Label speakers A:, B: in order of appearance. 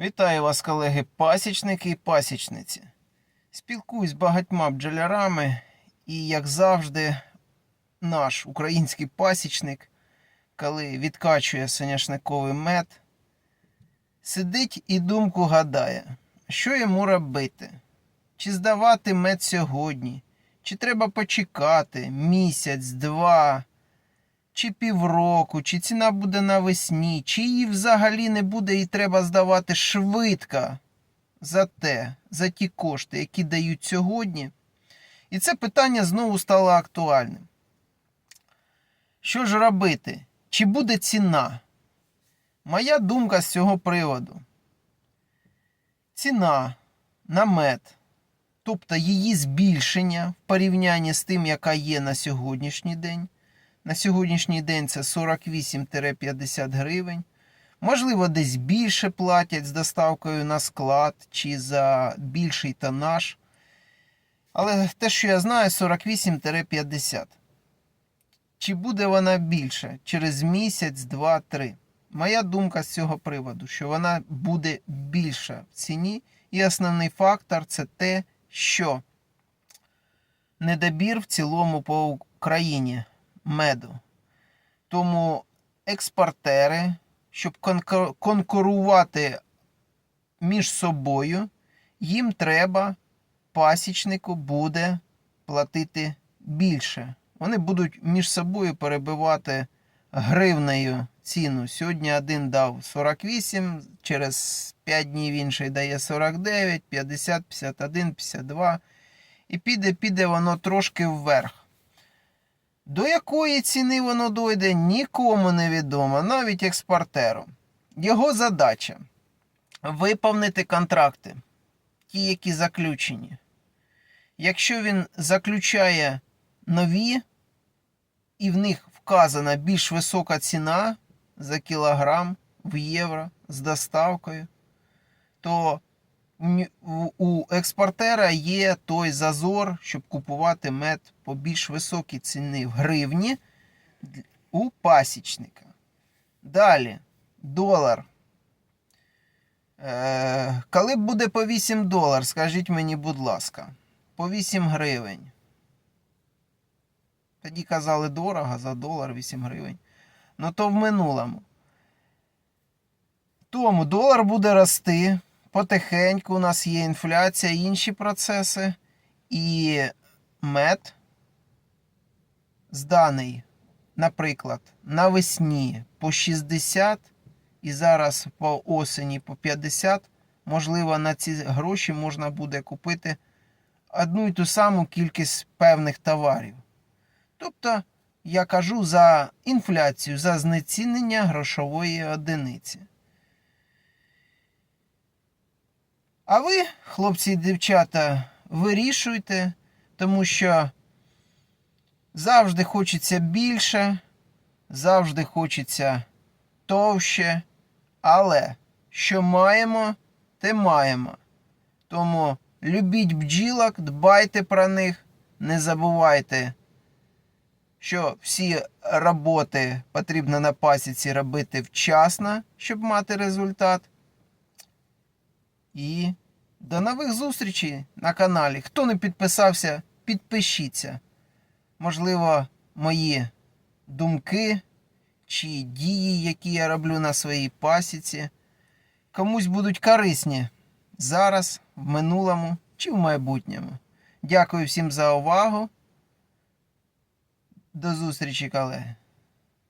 A: Вітаю вас, колеги, пасічники і пасічниці. Спілкуюсь з багатьма бджолярами, і, як завжди, наш український пасічник, коли відкачує соняшниковий мед, сидить і думку гадає, що йому робити? Чи здавати мед сьогодні, чи треба почекати місяць, два, чи півроку, чи ціна буде навесні, чи її взагалі не буде і треба здавати швидко за те, за ті кошти, які дають сьогодні. І це питання знову стало актуальним. Що ж робити? Чи буде ціна? Моя думка з цього приводу. Ціна на мед, тобто її збільшення в порівнянні з тим, яка є на сьогоднішній день. На сьогоднішній день це 48-50 гривень. Можливо, десь більше платять з доставкою на склад чи за більший тонаж. Але те, що я знаю, 48-50. Чи буде вона більша через місяць, два, три? Моя думка з цього приводу, що вона буде більша в ціні. І основний фактор це те, що недобір в цілому по Україні меду. Тому експортери, щоб конкурувати між собою, їм треба пасічнику буде платити більше. Вони будуть між собою перебивати гривнею ціну. Сьогодні один дав 48, через 5 днів інший дає 49, 50, 51, 52. І піде, піде воно трошки вверх. До якої ціни воно дойде, нікому не відомо, навіть експортеру. Його задача виповнити контракти, ті, які заключені. Якщо він заключає нові, і в них вказана більш висока ціна за кілограм в євро з доставкою, то у експортера є той зазор, щоб купувати мед по більш високій ціні в гривні у пасічника. Далі, долар. Е, коли буде по 8 долар, скажіть мені, будь ласка, по 8 гривень. Тоді казали дорого за долар 8 гривень. Ну то в минулому. Тому долар буде рости. Потихеньку у нас є інфляція, інші процеси. І мед зданий, наприклад, навесні по 60 і зараз по осені по 50. Можливо, на ці гроші можна буде купити одну і ту саму кількість певних товарів. Тобто, я кажу за інфляцію, за знецінення грошової одиниці. А ви, хлопці і дівчата, вирішуйте, тому що завжди хочеться більше, завжди хочеться товще, але що маємо, те маємо. Тому любіть бджілок, дбайте про них, не забувайте, що всі роботи потрібно на пасіці робити вчасно, щоб мати результат. І до нових зустрічей на каналі. Хто не підписався, підпишіться. Можливо, мої думки чи дії, які я роблю на своїй пасіці, комусь будуть корисні зараз, в минулому чи в майбутньому. Дякую всім за увагу. До зустрічі, колеги.